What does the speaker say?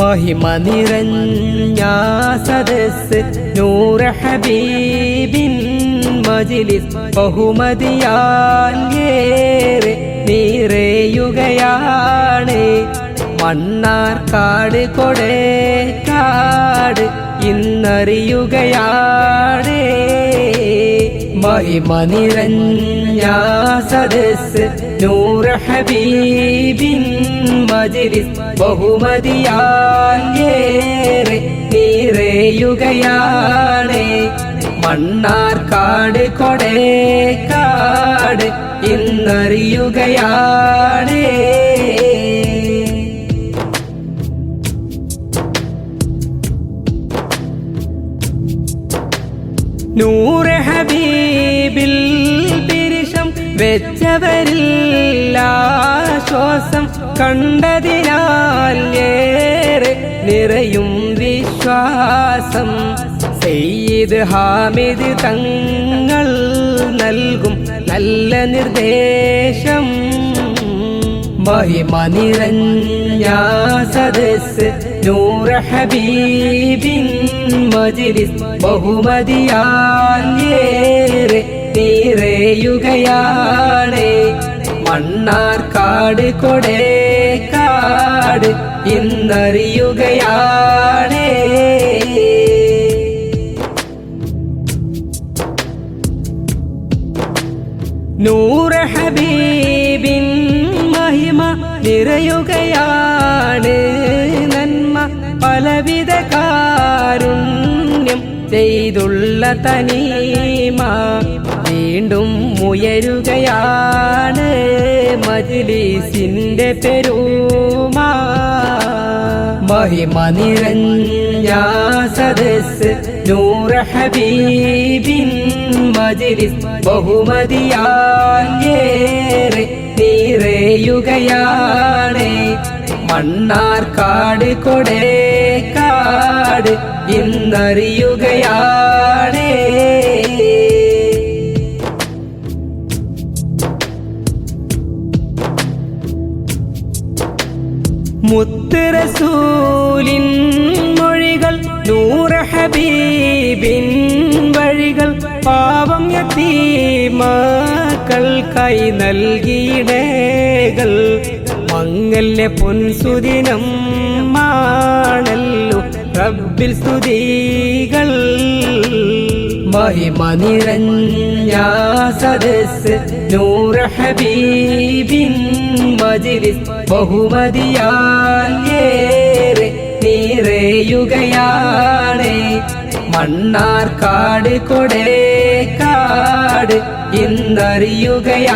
മഹിമ നിറഞ്ഞ സദസ് നൂറ ഹബീബിൻ മജിലിസ് മണ്ണാർ നിറയുകയാണ്. കൊടേ കാട് ഇന്നറിയുകയാണ് മഹിമ നിറഞ്ഞ സദസ് നൂറ ഹബീബിൻ മജിലിസ് ബഹുമതിയാൽ ഏറെ നിറയുകയാണ് മണ്ണാർക്കാട് കൊടേക്കാട് ഇന്നറിയുകയാണ്. നൂറ് ഹബീബിൽ തിരിശം വെച്ചവരില്ല. ശ്വാസം കണ്ടതിനാൽ ഏറെ നിറയും വിശ്വാസം. സെയ്ത് ഹാമിദ് തങ്ങൾ നൽകും നല്ല നിർദ്ദേശം. മഹിമ നിറഞ്ഞ സദസ് നൂറ ഹബീബിൻ മജിലിസ് ബഹുമതിയാൽ ഏറെ നിറയുകയാണ് മണ്ണാർക്കാട് കൊടേക്കാട് ഇന്നറിയുകയാണ്. നൂറ ഹബീബിൻ മഹിമ നിറയുകയാണ്. നന്മ പലവിധ കാരുണ്യം ചെയ്തുള്ള വീണ്ടും ഉയരുകയാണ് മജിലീസിന്റെ പെരുമാ. മഹിമ നിറഞ്ഞ സദസ് നൂറ ഹബീബിൻ മജിലിസ് മണ്ണാർ നിറയുകയാണ്. മണ്ണാർക്കാട് കൊടേക്കാട് ഇന്നറിയുകയാണ് മുത്തറസൂലിൻ മൊഴികൾ നൂറ ഹബീബിൻ വഴികൾ പാവം യത്തീമാക്കൾക്കായി നൽകിയിടകൾ. മങ്ങല്യ പൊൻസുദിനം മാണല്ലു റബ്ബിൽ സ്തുതികൾ. മഹിമ നിറഞ്ഞ സദസ് നൂറ ഹബീബിൻ മജിലിസ് ബഹുമതിയാൽ മണ്ണാർ കാട് കൊടേ കാട് ഇന്നറിയുകയാണ്.